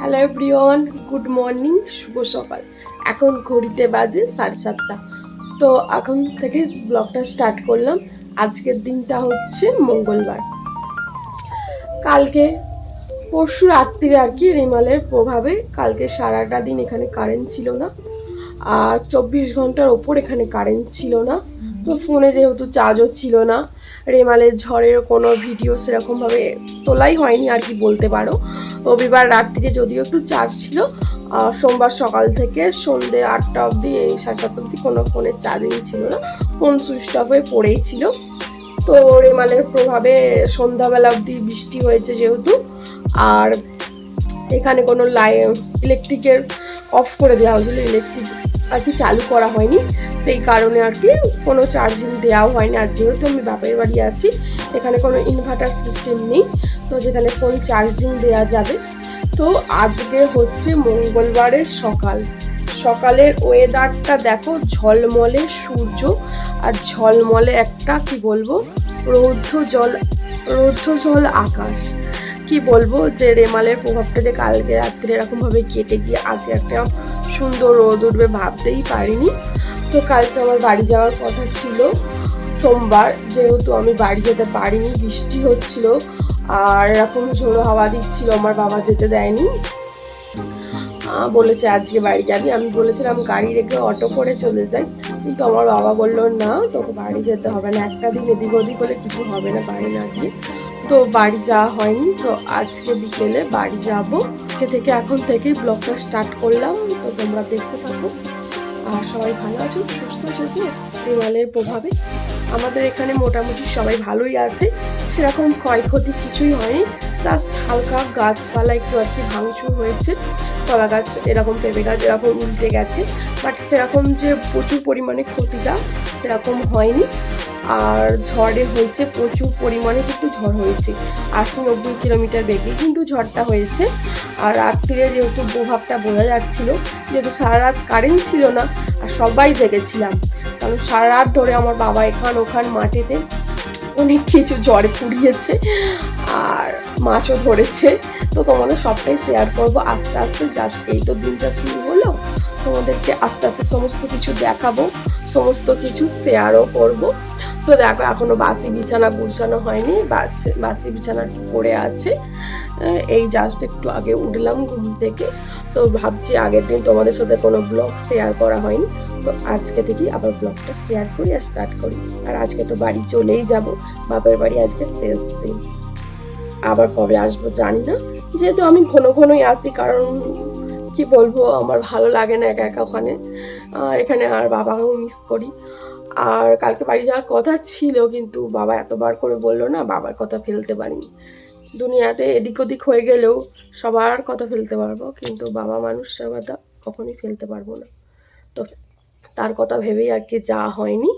Hello everyone good morning শুভ সকাল। এখন ঘড়িতে বাজে সাড়ে সাতটা। তো এখন থেকে ব্লগটা স্টার্ট করলাম। আজকের দিনটা হচ্ছে মঙ্গলবার। কালকে পরশু রাত্রিরে আর কি রিমালের প্রভাবে কালকে সারাটা দিন এখানে কারেন্ট ছিল না। আর চব্বিশ ঘণ্টার ওপর এখানে কারেন্ট ছিল না। তো ফোনে যেহেতু চার্জও ছিল না রেমালের ঝড়ের কোনো ভিডিও সেরকমভাবে তোলাই হয়নি আর কি বলতে পারো। রবিবার রাত্রিরে যদিও একটু চার্জ ছিল সোমবার সকাল থেকে সন্ধে আটটা অবধি এই সাড়ে সাতটা অবধি কোনো ফোনের চার্জিং ছিল না ফোন সুইচ অফ হয়ে পড়েই ছিল। তো রেমালের প্রভাবে সন্ধ্যাবেলা অবধি বৃষ্টি হয়েছে যেহেতু, আর এখানে কোনো লাই ইলেকট্রিকের অফ করে দেওয়া হয়েছিল ইলেকট্রিক আর কি চালু করা হয়নি। সেই কারণে আর কি কোনো চার্জিং দেওয়াও হয়নি। আর যেহেতু আমি বাপের বাড়ি আছি, এখানে কোনো ইনভার্টার সিস্টেম নেই, তো যেখানে ফোন চার্জিং দেওয়া যাবে। তো আজকে হচ্ছে মঙ্গলবারের সকাল। সকালের ওয়েদারটা দেখো, ঝলমলে সূর্য আর ঝলমলে একটা, কি বলব, রৌদ্র জল রৌদ্র জল আকাশ। কি বলব, যে রেমালের প্রভাবটা যে কালকে রাত্রে এরকমভাবে কেটে গিয়ে আজকে একটা সুন্দর রোদ উঠবে ভাবতেই পারিনি। তো কালকে আমার বাড়ি যাওয়ার কথা ছিল। সোমবার যেহেতু আমি বাড়ি যেতে পারিনি, বৃষ্টি হচ্ছিল, আর এরকম ঝোড়ো হাওয়া দিচ্ছিল, আমার বাবা যেতে দেয়নি। বলেছে আজকে বাড়ি যাবি। আমি বলেছিলাম, গাড়ি রেখে অটো করে চলে যাই। কিন্তু আমার বাবা বলল, না, তোকে বাড়ি যেতে হবে না। একটা দিন এদিক ওদিক হলে কিছু হবে না, বাড়ি না গিয়ে। তো বাড়ি যাওয়া হয়নি। তো আজকে বিকেলে বাড়ি যাব। আজকে থেকে এখন থেকেই ব্লগটা স্টার্ট করলাম। তো তোমরা দেখতে থাকো। সবাই ভালো আছো? সুস্থ আছো দেওয়ালের প্রভাবে। আমাদের এখানে মোটামুটি সবাই ভালোই আছে। সেরকম ক্ষয়ক্ষতি কিছুই হয়নি। জাস্ট হালকা গাছপালা একটু আর কি ভাঙচুর হয়েছে। কলা গাছ এরকম, পেঁপে গাছ এরকম উল্টে গেছে। বাট সেরকম যে প্রচুর পরিমাণে ক্ষতিটা সেরকম হয়নি। আর ঝড়ে হয়েছে প্রচুর পরিমাণে কিন্তু ঝড় হয়েছে। আশি নব্বই কিলোমিটার বেগে কিন্তু ঝড়টা হয়েছে। আর রাত্রিরে যেহেতু প্রভাবটা বোঝা যাচ্ছিল, যেহেতু সারা রাত কারেন্ট ছিল না, আর সবাই জেগেছিলাম। কারণ সারা রাত ধরে আমার বাবা এখান ওখান মাঠেতে অনেক কিছু জ্বরে পুড়িয়েছে আর মাছও ধরেছে। তো তোমাদের সবটাই শেয়ার করব আস্তে আস্তে। জাস্ট এই তো দিনটা শুরু হলো। তোমাদেরকে আস্তে আস্তে সমস্ত কিছু দেখাবো, সমস্ত কিছু শেয়ারও করব। তো দেখো, এখনও বাসি বিছানা গুছানো হয়নি বাসি বিছানা পড়ে আছে। এই জাস্ট একটু আগে উঠলাম ঘুম থেকে। তো ভাবছি আগের দিন তোমাদের সাথে কোনো ব্লগ শেয়ার করা হয়নি। তো আজকে থেকেই আবার ব্লগটা শেয়ার করি আর স্টার্ট করি। আর আজকে তো বাড়ি চলেই যাব। বাপের বাড়ি আজকে শেষ দিন। আবার কবে আসব জানি না। যেহেতু আমি ঘন ঘনই আসি, কারণ কি বলব, আমার ভালো লাগে না একা একা ওখানে। আর এখানে আর বাবাকেও মিস করি। আর কালকে বাড়ি যাওয়ার কথা ছিল, কিন্তু বাবা এতবার করে বলল না, বাবার কথা ফেলতে পারিনি। দুনিয়াতে এদিক ওদিক হয়ে গেলেও সবার কথা ফেলতে পারব, কিন্তু বাবা মানুষটার কথা কখনই ফেলতে পারব না। তো তার কথা ভেবেই আর কি যাওয়া হয়নি।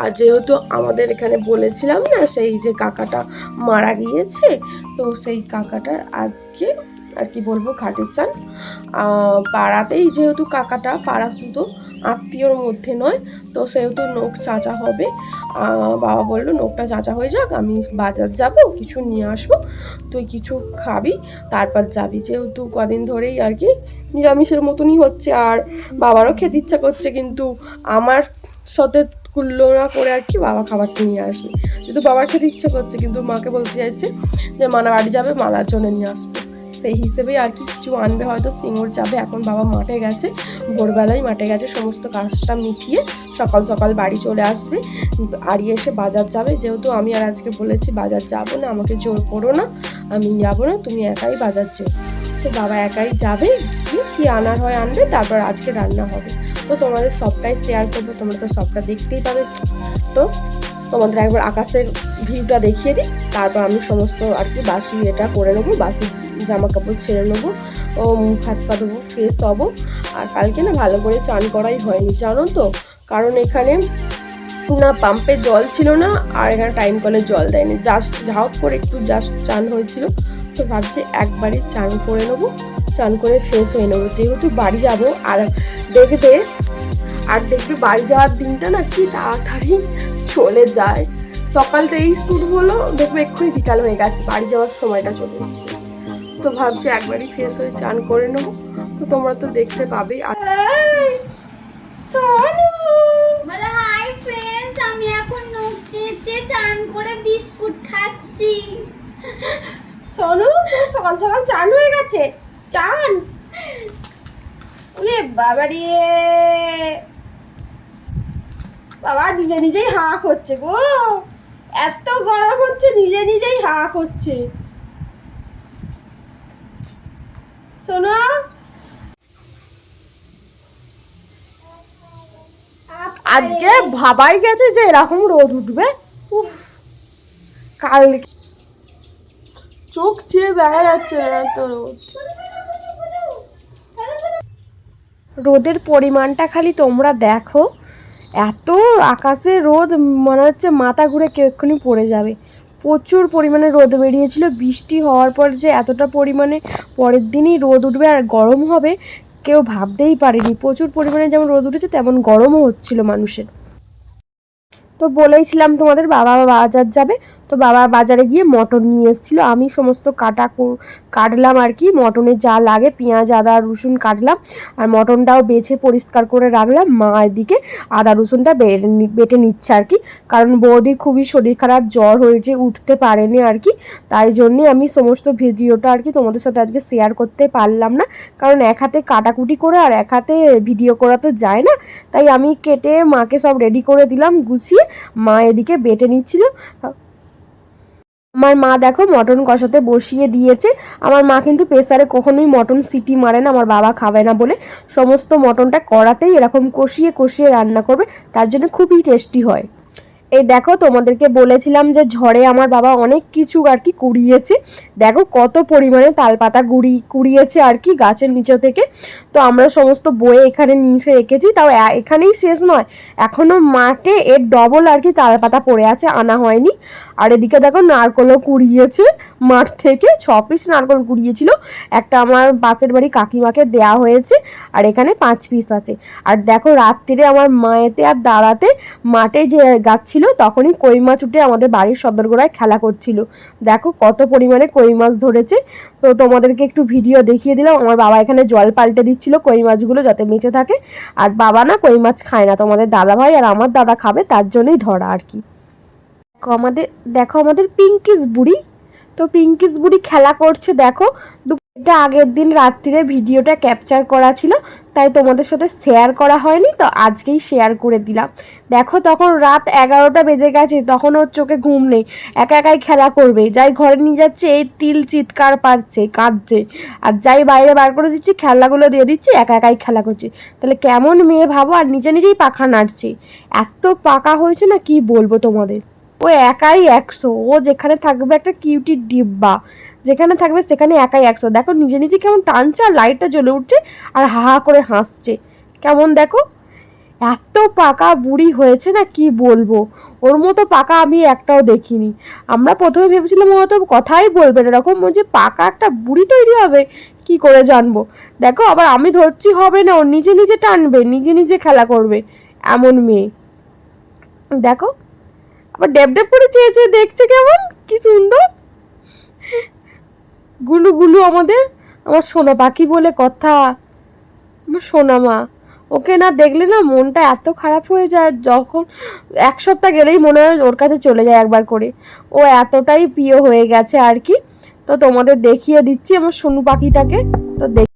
আর যেহেতু আমাদের এখানে বলেছিলাম না, সেই যে কাকাটা মারা গিয়েছে, তো সেই কাকাটার আজকে আর কি বলব ঘাটে চান পাড়াতেই যেহেতু কাকাটা পাড়া শুধু আত্মীয়র মধ্যে নয়। তো সেহেতু নোখ চাচা হবে। বাবা বলল, নোখটা চাচা হয়ে যাক, আমি বাজার যাব, কিছু নিয়ে আসব, তুই কিছু খাবি, তারপর যাবি। যেহেতু কদিন ধরেই আর কি নিরামিষের মতনই হচ্ছে, আর বাবারও খেতে ইচ্ছা করছে, কিন্তু আমার সাথে তুলনা করে আর কি বাবা খাবারটা নিয়ে আসবে। যেহেতু বাবার খেতে ইচ্ছা করছে, কিন্তু মাকে বলতে চাইছে যে, মানা বাড়ি যাবে, মালার জন্য নিয়ে আসব। সেই হিসেবেই আর কি কিছু আনবে, হয়তো সিঙ্গুর যাবে, এখন বাবা মাঠে গেছে ভোরবেলায় মাঠে গেছে, সমস্ত কাজটা মিটিয়ে সকাল সকাল বাড়ি চলে আসবে, আড়ি এসে বাজার যাবে, যেহেতু আমি আর আজকে বলেছি বাজার যাব না, আমাকে জোর করো না, আমি যাব না, তুমি একাই বাজার যেও। তো বাবা একাই যাবে কি আনার হয় আনবে, তারপর আজকে রান্না হবে। তো তোমাদের সবটাই শেয়ার করব, তোমরা তো সবটা দেখতেই পাবে। তো তোমাদের একবার আকাশের ভিউটা দেখিয়ে দিই, তারপর আমি সমস্ত আর কি বাসি এটা করে নেব, বাসি জামা কাপড় ছেড়ে নেব ও মুখ হাত পা দেবো ফ্রেশ হব। আর কালকে না ভালো করে চান করাই হয়নি, জানো তো? কারণ এখানে না পাম্পে জল ছিল না, আর এখানে টাইম কলে জল দেয়নি। জাস্ট ঝাঁক করে একটু জাস্ট চান হয়েছিল, তো ভাবছি একবারই চান করে নেব, চান করে ফ্রেশ হয়ে নেব। যেহেতু বাড়ি যাব, আর দেখবে আর দেখবে বাড়ি যাওয়ার দিনটা না কি তাড়াতাড়ি চলে যায়। সকালটা এই শুরু হলো, দেখবে এক্ষুনি বিকাল হয়ে গেছে, বাড়ি যাওয়ার সময়টা চলে এসেছে। তো ভাবছি একবারই ফ্রেশ হয়ে চান করে নেব। তো তোমরা তো দেখতে পাবেই। আর সোনু। বলে হাই ফ্রেন্ডস আমি এখন নখ চেঁচে চান করে বিস্কুট খাচ্ছি। সোনু তোর সকাল সকাল চান হয়ে গেছে। চান? ওরে বাবা রে। বাবা নিজে নিজেই হা করছে গো। এত গরম হচ্ছে নিজে নিজেই হা করছে। আজকে ভাবাই গেছে যে এরকম রোদ উঠবে। উফ কাল চোখ চেয়ে দেখা যাচ্ছে রোদ। রোদের পরিমাণটা খালি তোমরা দেখো। এত আকাশে রোদ, মনে হচ্ছে মাথা ঘুরে কেউ এক্ষুনি পড়ে যাবে। প্রচুর পরিমাণে রোদ বেরিয়েছিল। বৃষ্টি হওয়ার পর যে এতটা পরিমাণে পরের দিনই রোদ উঠবে আর গরম হবে, কেউ ভাবতেই পারেনি। প্রচুর পরিমাণে যেমন রোদ উঠেছে, তেমন গরমও হচ্ছিল মানুষের। তো বলেইছিলাম তোমাদের বাবা বাজার যাবে। তো বাবা বাজারে গিয়ে মটন নিয়ে এসেছিল। আমি সমস্ত কাটা কাটলাম আর কি। মটনের যা লাগে, পেঁয়াজ, আদা, রসুন কাটলাম। আর মটনটাও বেছে পরিষ্কার করে রাখলাম। মা এদিকে আদা, রসুনটা নি- বেটে নিচ্ছে আর কি। কারণ বৌদির খুবই শরীর খারাপ, জ্বর হয়েছে, উঠতে পারেনি আর কি। তাই জন্যে আমি সমস্ত ভিডিওটা আর কি তোমাদের সাথে আজকে শেয়ার করতে পারলাম না। কারণ এক হাতে কাটাকুটি করে আর এক হাতে ভিডিও করা তো যায় না। তাই আমি কেটে মাকে সব রেডি করে দিলাম, গুছিয়ে মা এদিকে বেটে নিচ্ছিল। আমার মা দেখো মটন কষাতে বসিয়ে দিয়েছে। আমার মা কিন্তু প্রেসারে কখনোই মটন সিটি মারে না, আমার বাবা খাবে না বলে। সমস্ত মটনটা কড়াতেই এরকম কষিয়ে কষিয়ে রান্না করবে, তার জন্য খুবই টেস্টি হয়। এই দেখো, তোমাদেরকে বলেছিলাম যে ঝড়ে আমার বাবা অনেক কিছু আর কি কুড়িয়েছে। দেখো কত পরিমাণে তালপাতা গুড়ি, কুড়িয়েছে আর কি গাছের নিচে থেকে। তো আমরা সমস্ত বয়ে এখানে নিয়ে এসে রেখেছি তাও এখানেই শেষ নয়। এখনও মাঠে এর ডবল আর কি তালপাতা পড়ে আছে, আনা হয়নি। আর এদিকে দেখো নারকলও কুড়িয়েছে, মাঠ থেকে ছ পিস নারকল কুড়িয়েছিল। একটা আমার পাশের বাড়ি কাকিমাকে দেয়া হয়েছে, আর এখানে পাঁচ পিস আছে। আর দেখো রাত্রিরে আমার মায়েতে আর দাঁড়াতে মাঠে যে গাছ ছিল, তখনই কই মাছ উঠে আমাদের বাড়ির সদরগোড়ায় খেলা করছিল। দেখো কত পরিমাণে কই মাছ ধরেছে। তো তোমাদেরকে একটু ভিডিও দেখিয়ে দিলাম। আমার বাবা এখানে জল পাল্টে দিচ্ছিল কই মাছগুলো যাতে বেঁচে থাকে। আর বাবা না কই মাছ খায় না, তোমাদের দাদা ভাই আর আমার দাদা খাবে, তার জন্যই ধরা আর কি। দেখো আমাদের দেখো আমাদের পিঙ্কিস বুড়ি। তো পিঙ্কিস বুড়ি খেলা করছে, দেখো। এটা আগের দিন রাত্রিরে ভিডিওটা ক্যাপচার করা ছিল, তাই তোমাদের সাথে শেয়ার করা হয়নি, তো আজকেই শেয়ার করে দিলাম। দেখো তখন রাত এগারোটা বেজে গেছে, তখন ওর চোখে ঘুম নেই, একা একাই খেলা করবে। যাই ঘরে নিয়ে যাচ্ছে, এই তিল চিৎকার পারছে, কাঁদছে। আর যাই বাইরে বার করে দিচ্ছি খেলাগুলো দিয়ে দিচ্ছি, একা একাই খেলা করছে। তাহলে কেমন মেয়ে ভাবো, আর নিজে নিজেই পাখা নাড়ছে। এত পাকা হয়েছে না, কি বলব তোমাদের? ও একাই একশো। ও যেখানে থাকবে একটা কিউটি ডিব্বা। যেখানে থাকবে সেখানে একাই একশো। দেখো নিজে নিজে কেমন টানছে আর লাইটটা জ্বলে উঠছে আর হা হা করে হাসছে। কেমন দেখো? এত পাকা বুড়ি হয়েছে না কি বলব? ওর মতো পাকা আমি একটাও দেখিনি। আমরা প্রথমে ভেবেছিলাম ও হয়তো কথাই বলবে না। এরকম যে পাকা একটা বুড়ি তৈরি হবে, কি করে জানব? দেখো আবার আমি ধরছি হবে না। ও নিজে নিজে টানবে, নিজে নিজে খেলা করবে। এমন মেয়ে। দেখো আবার ডেব ডেব করে চেয়ে চেয়ে দেখছে কেমন? কি সুন্দর। গুলু গুলু আমাদের, আমার সোনা পাখি বলে কথা। আমার সোনা মা, ওকে না দেখলে না মনটা এত খারাপ হয়ে যায়, যখন এক সপ্তাহ গেলেই মনে হয় ওর কাছে চলে যায় একবার করে। ও এতটাই প্রিয় হয়ে গেছে আর কি। তো তোমাদের দেখিয়ে দিচ্ছি আমার সোনু পাখিটাকে, তো দেখ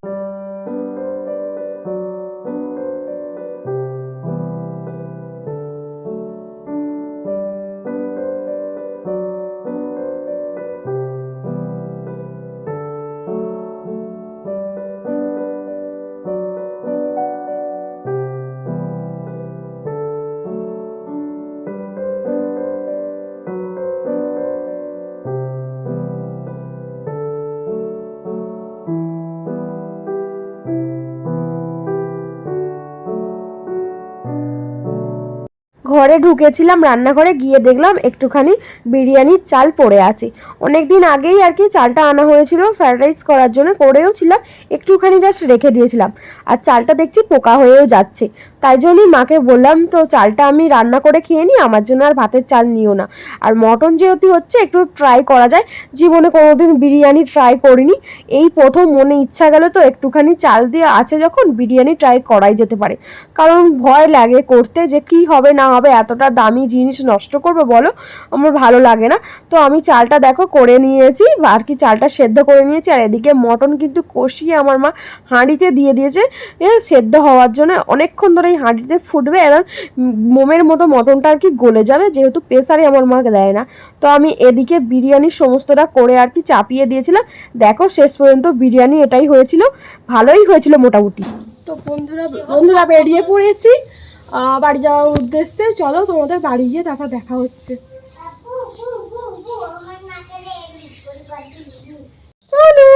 ঘরে ঢুকেছিলাম, রান্নাঘরে গিয়ে দেখলাম একটুখানি বিরিয়ানির চাল পড়ে আছে। অনেক দিন আগেই আর কি চালটা আনা হয়েছিল ফ্রায়েড রাইস করার জন্য করেও ছিলাম, একটুখানি জাস্ট রেখে দিয়েছিলাম। আর চালটা দেখছি পোকা হয়েও যাচ্ছে। তাই জন্যই মাকে বললাম, তো চালটা আমি রান্না করে খেয়ে নিই, আমার জন্য আর ভাতের চাল নিও না। আর মটন যেহেতু হচ্ছে, একটু ট্রাই করা যায়। জীবনে কোনোদিন বিরিয়ানি ট্রাই করিনি। এই প্রথম মনে ইচ্ছা গেল তো একটুখানি চাল দিয়ে আছে যখন বিরিয়ানি ট্রাই করাই যেতে পারে। কারণ ভয় লাগে করতে যে কি হবে, না হবে, এতটা দামি জিনিস নষ্ট করবে বলো? আমার ভালো লাগে না। তো আমি চালটা দেখো করে নিয়েছি, আর কি চালটা সেদ্ধ করে নিয়েছি। আর এদিকে মটন কিন্তু কষিয়ে আমার মা হাঁড়িতে দিয়ে দিয়েছে সেদ্ধ হওয়ার জন্য অনেকক্ষণ ধরে এই হাঁড়িতে ফুটবে এবং মোমের মতো মটনটা আর কি গলে যাবে, যেহেতু প্রেসারে আমার মাকে দেয় না। তো আমি এদিকে বিরিয়ানির সমস্তটা করে আর কি চাপিয়ে দিয়েছিলাম। দেখো, শেষ পর্যন্ত বিরিয়ানি এটাই হয়েছিল। ভালোই হয়েছিল মোটামুটি। তো বন্ধুরা বন্ধুরা বেরিয়ে পড়েছি। বাড়ি যাওয়ার উদ্দেশ্যে। চলো তোমাদের বাড়ি গিয়ে তারপর দেখা হচ্ছে সোনু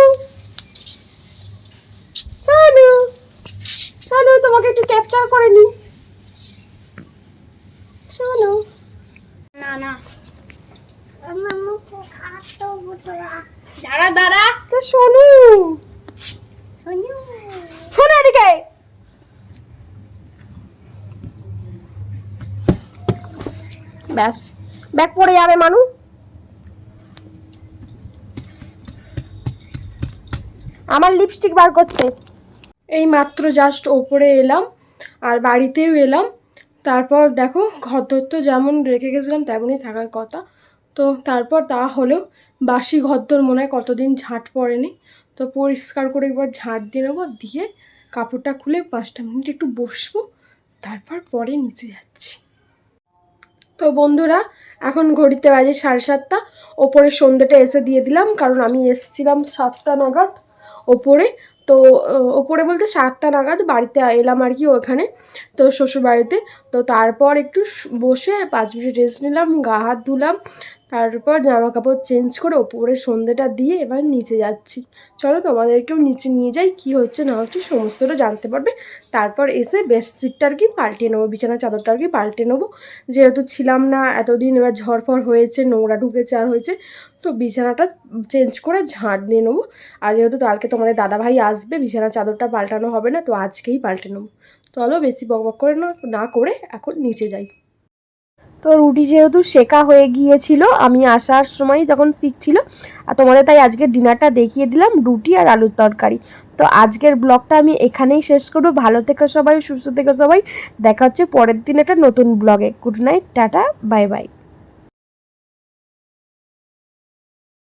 সোনু সোনু তোমাকে একটু ক্যাপচার করে নি সোনু না না দাঁড়া দাঁড়া তো সোনু সোনু শোনো এদিকে ব্যাস। ব্যাগ পড়ে যাবে, মানু। আমার লিপস্টিক বার করতে। এই মাত্র জাস্ট ওপরে এলাম, আর বাড়িতেও এলাম। তারপর দেখো, ঘরদোর তো যেমন রেখে গেছিলাম, তেমনই থাকার কথা। তো তারপর তা হলেও বাসি ঘরদোর মনে হয় কতদিন ঝাঁট পড়েনি। তো পরিষ্কার করে একবার ঝাঁট দিয়ে নেব, দিয়ে কাপড়টা খুলে পাঁচটা মিনিট একটু বসবো, তারপর পরে নিচে যাচ্ছি। তো বন্ধুরা, এখন ঘড়িতে বাজে সাড়ে সাতটা। ওপরে সন্ধ্যেটা এসে দিয়ে দিলাম, কারণ আমি এসেছিলাম সাতটা নাগাদ ওপরে। তো ওপরে বলতে সাতটা নাগাদ বাড়িতে এলাম আর কি ওখানে, তো শ্বশুর বাড়িতে তো তারপর একটু বসে পাঁচ মিনিট রেস্ট নিলাম, গা হাত ধুলাম তারপর জামা কাপড় চেঞ্জ করে ওপরে সন্ধ্যেটা দিয়ে এবার নিচে যাচ্ছি। চলো তোমাদেরকেও নিচে নিয়ে যাই, কি হচ্ছে না হচ্ছে সমস্তটা জানতে পারবে। তারপর এসে বেডশিটটা আর কি পাল্টে নেব, বিছানার চাদরটা আর কি পাল্টে নেব। যেহেতু ছিলাম না, এতদিন এবার ঝড়ফড় হয়েছে, নোংরা ঢুকেছে আর হয়েছে, তো বিছানাটা চেঞ্জ করে ঝাঁট দিয়ে নেব। আর যেহেতু কালকে তোমাদের দাদাভাই আসবে, বিছানার চাদরটা পাল্টানো হবে না, তো আজকেই পাল্টে নেব। চলো বেশি বকবক করে না না করে এখন নিচে যাই। তো রুটি যেহেতু শেখা হয়ে গিয়েছিল, আমি আসার সময় যখন শিখছিল আর তোমাদের তাই আজকে ডিনারটা দেখিয়ে দিলাম, রুটি আর আলুর তরকারি। তো আজকের ব্লগটা আমি এখানেই শেষ করব। ভালো থেকে সবাই, সুস্থ থেকে সবাই। দেখা হচ্ছে পরের দিন একটা নতুন ব্লগে good night tata bye bye